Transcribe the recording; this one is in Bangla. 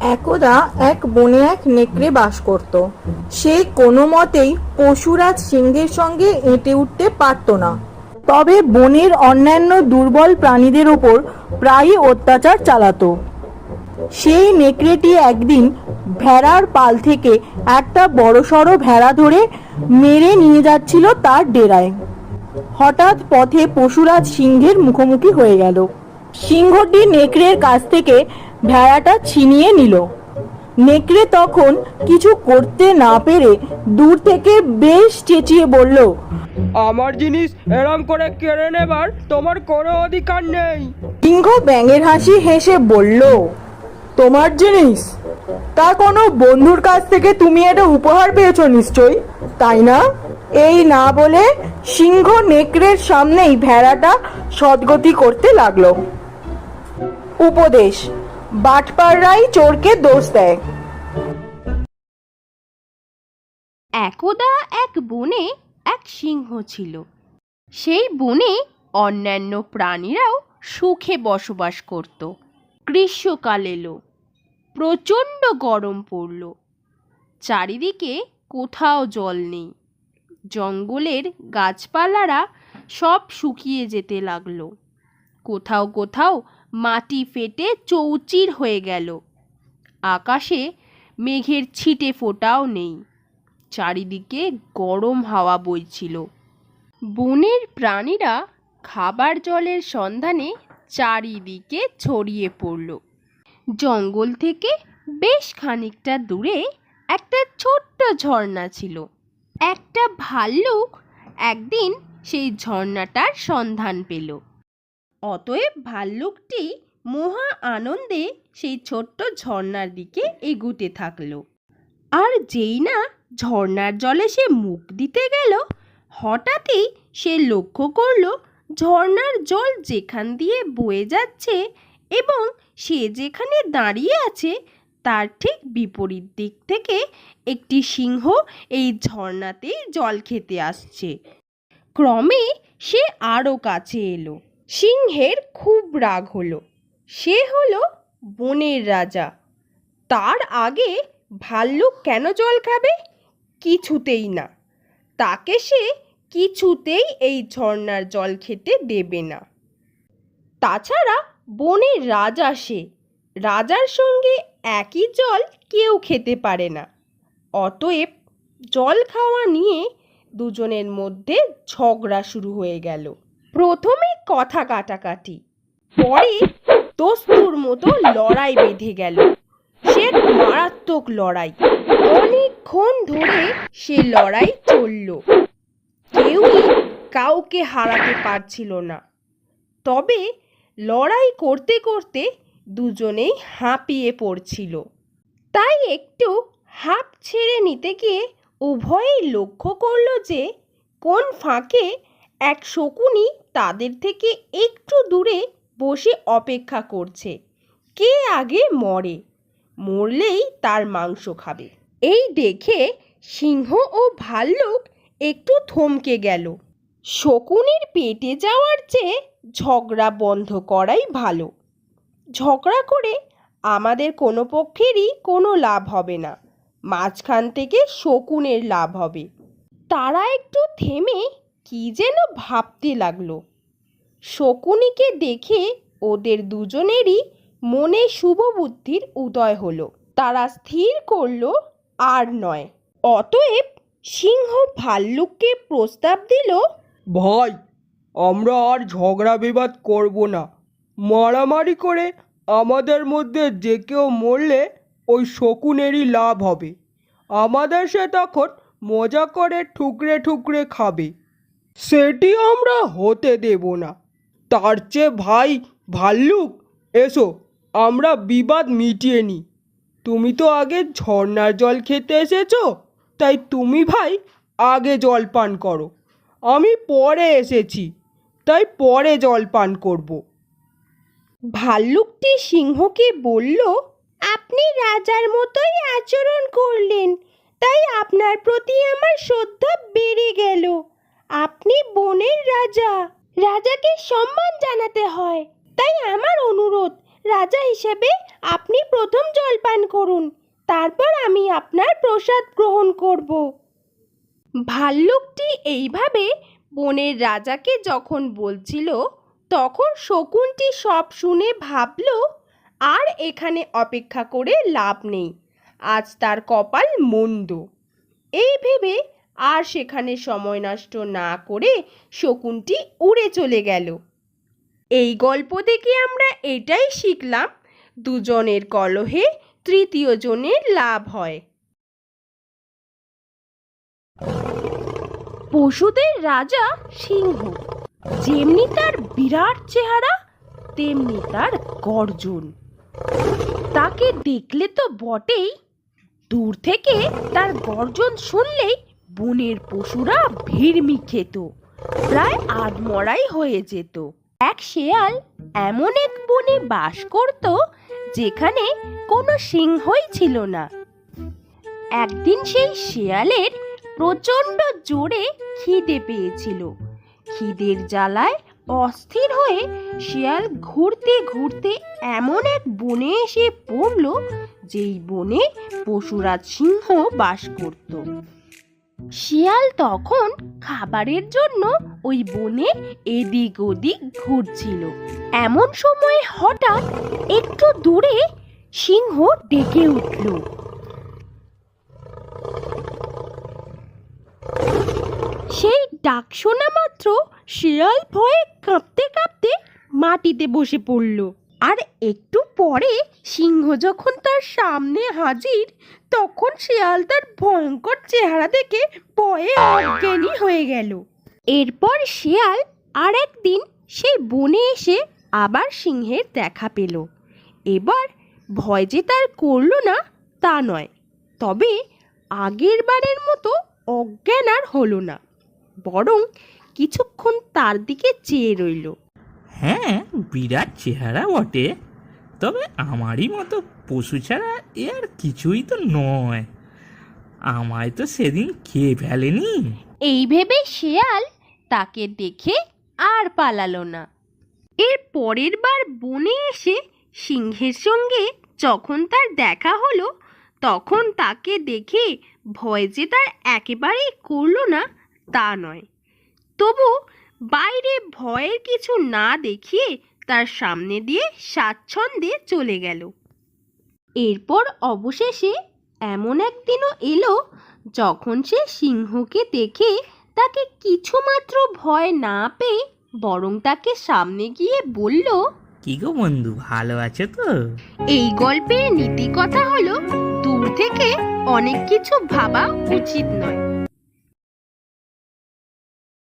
একদা এক বনে এক নেকড়ে বাস করত। সে কোনো মতেই পশুরাজ সিংহের সঙ্গে এঁটে উঠতে পারত না। তবে বনের অন্যান্য দুর্বল প্রাণীদের ওপর প্রায়ই অত্যাচার চালাতো। সেই নেকড়েটি একদিন ভেড়ার পাল থেকে একটা বড়সড় ভেড়া ধরে মেরে নিয়ে যাচ্ছিল তার ডেরায়। হঠাৎ পথে পশুরাজ সিংহের মুখোমুখি হয়ে গেল। সিংহটি নেকড়ের কাছ থেকে ভেড়াটা ছিনিয়ে নিল। নেকড়ে তখন কিছু করতে না পেরে দূর থেকে বেশ চেঁচিয়ে বলল আমার জিনিস এরম করে কেড়ে নেবার তোমার কোনো অধিকার নেই। সিংহ ব্যাঙের হাসি হেসে বলল তোমার জিনিস? তা কোনো বন্ধুর কাছ থেকে তুমি এটা উপহার পেয়েছ নিশ্চয়ই তাই না? এই না বলে সিংহ নেকড়ের সামনেই ভেড়াটা সদ্গতি করতে লাগল। উপদেশ বাটপাড়রাই চোরকে দোষ দেয়। একদা এক বনে এক সিংহ ছিল। সেই বনে অন্যান্য প্রাণীরাও সুখে বসবাস করত। গ্রীষ্মকাল এলো, প্রচণ্ড গরম পড়ল। চারিদিকে কোথাও জল নেই। জঙ্গলের গাছপালারা সব শুকিয়ে যেতে লাগল। কোথাও কোথাও মাটি ফেটে চৌচির হয়ে গেল। আকাশে মেঘের ছিটে ফোটাও নেই। চারিদিকে গরম হাওয়া বইছিল। বনের প্রাণীরা খাবার জলের সন্ধানে চারিদিকে ছড়িয়ে পড়ল। জঙ্গল থেকে বেশ খানিকটা দূরে একটা ছোট্ট ঝর্ণা ছিল। একটা ভাল্লুক একদিন সেই ঝর্ণাটার সন্ধান পেল। অতএব ভাল্লুকটি মহা আনন্দে সেই ছোট্ট ঝর্ণার দিকে এগুতে থাকল। আর যেই না ঝর্ণার জলে সে মুখ দিতে গেল, হঠাৎই সে লক্ষ্য করল ঝর্ণার জল যেখান দিয়ে বয়ে যাচ্ছে এবং সে যেখানে দাঁড়িয়ে আছে তার ঠিক বিপরীত দিক থেকে একটি সিংহ এই ঝর্ণাতেই জল খেতে আসছে। ক্রমে সে আরও কাছে এলো। সিংহের খুব রাগ হলো। সে হলো বনের রাজা। তার আগে ভাল্লুক কেন জল খাবে? কিছুতেই না। তাকে সে কিছুতেই এই ঝর্ণার জল খেতে দেবে না। তাছাড়া বনের রাজা সে। রাজার সঙ্গে একই জল কেউ খেতে পারে না। অতএব জল খাওয়া নিয়ে দুজনের মধ্যে ঝগড়া শুরু হয়ে গেল। প্রথমে কথা কাটাকাটি, পরে দস্তুর মতো লড়াই বেঁধে গেল। সে মারাত্মক লড়াই, অনেকক্ষণ ধরে সে লড়াই চলল। কেউই কাউকে হারাতে পারছিল না। তবে লড়াই করতে করতে দুজনেই হাঁপিয়ে পড়ছিল। তাই একটু হাঁপ ছেড়ে নিতে গিয়ে উভয়েই লক্ষ্য করল যে কোন ফাঁকে এক শকুনি তাদের থেকে একটু দূরে বসে অপেক্ষা করছে। কে আগে মরে? মরলেই তার মাংস খাবে। এই দেখে সিংহ ও ভাল্লুক একটু থমকে গেল। শকুনির পেটে যাওয়ার চেয়ে ঝগড়া বন্ধ করাই ভালো। ঝগড়া করে আমাদের কোনো পক্ষেরই কোনো লাভ হবে না। মাঝখান থেকে শকুনের লাভ হবে। তারা একটু থেমে কি যেন ভাবতে লাগল। শকুনিকে দেখে ওদের দুজনেরই মনে শুভ বুদ্ধির উদয় হলো। তারা স্থির করল, আর নয়। অতএব সিংহ ভাল্লুককে প্রস্তাব দিল, ভাই, আমরা আর ঝগড়া বিবাদ করব না। মারামারি করে আমাদের মধ্যে যে কেউ মরলে ওই শকুনেরই লাভ হবে। আমাদের সে তখন মজা করে ঠুকরে ঠুকরে খাবে। সেটি আমরা হতে দেব না। তার চেয়ে ভাই, ভাল্লুক, এসো, আমরা বিবাদ মিটিয়ে নিই। তুমি তো আগে ঝর্ণার জল খেতে এসেছ, তাই তুমি ভাই আগে জল পান করো। আমি পরে এসেছি, তাই পরে জল পান করব। ভাল্লুকটি সিংহকে বলল, আপনি রাজার মতোই আচরণ করলেন, তাই আপনার প্রতি আমার শ্রদ্ধা বেড়ে গেল। আপনি বনের রাজা। রাজাকে সম্মান জানাতে হয়। তাই আমার অনুরোধ, রাজা হিসেবে আপনি প্রথম জল পান করুন। তারপর আমি আপনার প্রসাদ গ্রহণ করব। ভাল্লুকটি এইভাবে বনের রাজাকে যখন বলছিল, তখন শকুনটি সব শুনে ভাবল, আর এখানে অপেক্ষা করে লাভ নেই। আজ তার কপাল মন্দ। এই ভেবে আর সেখানে সময় নষ্ট না করে শকুনটি উড়ে চলে গেল। এই গল্প থেকে আমরা এটাই শিখলাম, দুজনের কলহে তৃতীয় জনের লাভ হয়। পশুদের রাজা সিংহ, যেমনি তার বিরাট চেহারা, তেমনি তার গর্জন। তাকে দেখলে তো বটেই, দূর থেকে তার গর্জন শুনলেই বনের পশুরা ভিড়মি খেত। প্রায় আধমরাই হয়ে যেত। এক শেয়াল এমন এক বনে বাস করত যেখানে কোনো সিংহই ছিল না। একদিন সেই শেয়ালের প্রচণ্ড জোরে খিদে পেয়েছিল। খিদের জ্বালায় অস্থির হয়ে শিয়াল ঘুরতে ঘুরতে এমন এক বনে এসে পড়ল যেই বনে পশুরাজ সিংহ বাস করত। শিয়াল তখন খাবারের জন্য ওই বনে এদিক ওদিক ঘুরছিল। এমন সময় হঠাৎ একটু দূরে সিংহ ডেকে উঠল। সেই ডাক শোনা মাত্র শিয়াল ভয়ে কাঁপতে কাঁপতে মাটিতে বসে পড়ল। আর একটু পরে সিংহ যখন তার সামনে হাজির, তখন শিয়াল তার ভয়ঙ্কর চেহারা দেখে ভয়ে অজ্ঞানী হয়ে গেল। এরপর শিয়াল আর একদিন সেই বনে এসে আবার সিংহের দেখা পেল। এবার ভয় যে তার করল না, তা নয়, তবে আগের বারের মতো অজ্ঞান আর হলো না, বরং কিছুক্ষণ তার দিকে চেয়ে রইল। হ্যাঁ বিরাট চেহারা বটে। তবে আমারই মতো পশু ছাড়া এ আর কিছুই তো নয়। আমায় তো সেদিন খেয়ে ফেলেনি। এই ভেবে শেয়াল তাকে দেখে আর পালালো না। এর পরের বার বনে এসে সিংহের সঙ্গে যখন তার দেখা হলো, তখন তাকে দেখে ভয় যে তার একেবারেই করল না, তা নয়। তবু বাইরে ভয়ের কিছু না দেখিয়ে তার সামনে দিয়ে স্বাচ্ছন্দ্যে চলে গেল। এরপর অবশেষে এমন একদিনও এলো যখন সে সিংহকে দেখে তাকে কিছুমাত্র ভয় না পেয়ে বরং তাকে সামনে গিয়ে বলল কি গো বন্ধু ভালো আছো তো? এই গল্পের নীতি কথা হলো দূর থেকে অনেক কিছু ভাবা উচিত নয়।